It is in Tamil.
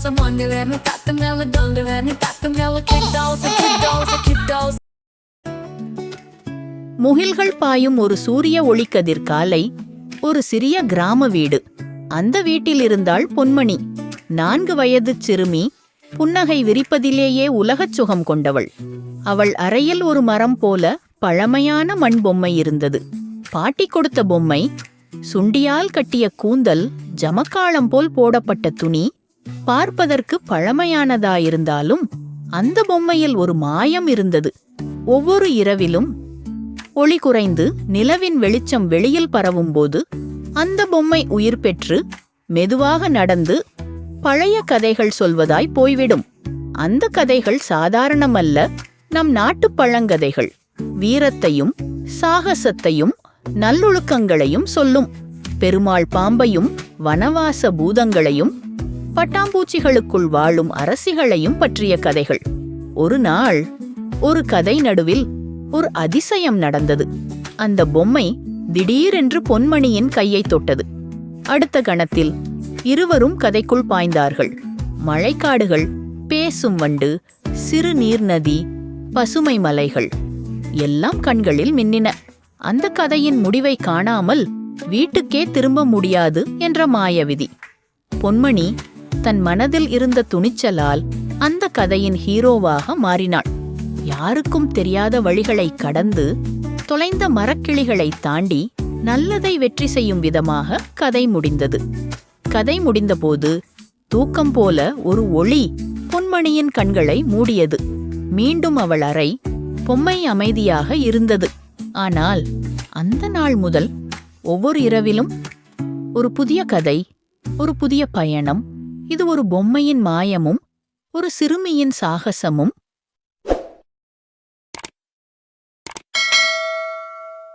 dolls, I'm wondering, we got the mellow, wondering, we got the mellow, kid dolls, the kid dolls, the kid dolls. முகில்கள் பாயும் ஒரு சூரிய ஒளிக்கதிர் காலை ஒரு சிறிய கிராம வீடு. அந்த வீட்டில் இருந்தாள் பொன்மணி. நான்கு வயதுச் சிறுமி புன்னகை விரிப்பதிலேயே உலகச் சுகம் கொண்டவள். அவள் அறையில் ஒரு மரம் போல பழமையான மண் பொம்மை இருந்தது. பாட்டி கொடுத்த பொம்மை சுண்டியால் கட்டிய கூந்தல் ஜமக்காளம் போல் போடப்பட்ட துணி பார்ப்பதற்கு பழமையானதாயிருந்தாலும் அந்த பொம்மையில் ஒரு மாயம் இருந்தது. ஒவ்வொரு இரவிலும் ஒளி குறைந்து நிலவின் வெளிச்சம் வெளியில் பரவும்போது அந்த பொம்மை உயிர் பெற்று மெதுவாக நடந்து பழைய கதைகள் சொல்வதாய் போய்விடும். அந்த கதைகள் சாதாரணமல்ல. நம் நாட்டுப் பழங்கதைகள் வீரத்தையும் சாகசத்தையும் நல்லொழுக்கங்களையும் சொல்லும். பெருமாள் பாம்பையும் வனவாச பூதங்களையும் பட்டாம்பூச்சிகளுக்குள் வாழும் அரசிகளையும் பற்றிய கதைகள். ஒரு நாள் ஒரு கதை நடுவில் ஒரு அதிசயம் நடந்தது. அந்த பொம்மை திடீரென்று பொன்மணியின் கையை தொட்டது. அடுத்த கணத்தில் இருவரும் கதைக்குள் பாய்ந்தார்கள். மழைக்காடுகள் பேசும் வண்டு சிறு நீர்நதி பசுமை மலைகள் எல்லாம் கண்களில் மின்னின. அந்த கதையின் முடிவை காணாமல் வீட்டுக்கே திரும்ப முடியாது என்ற மாயவிதி. பொன்மணி தன் மனதில் இருந்த துணிச்சலால் அந்த கதையின் ஹீரோவாக மாறினாள். யாருக்கும் தெரியாத வழிகளை கடந்து தொலைந்த மரக்கிளிகளை தாண்டி நல்லதை வெற்றி செய்யும் விதமாக கதை முடிந்தது. கதை முடிந்தபோது தூக்கம் போல ஒரு ஒளி பொன்மணியின் கண்களை மூடியது. மீண்டும் அவள் அறை பொம்மை அமைதியாக இருந்தது. ஆனால் அந்த நாள் முதல் ஒவ்வொரு இரவிலும் ஒரு புதிய கதை ஒரு புதிய பயணம் இது ஒரு பொம்மையின் மாயமும் ஒரு சிறுமியின் சாகசமும்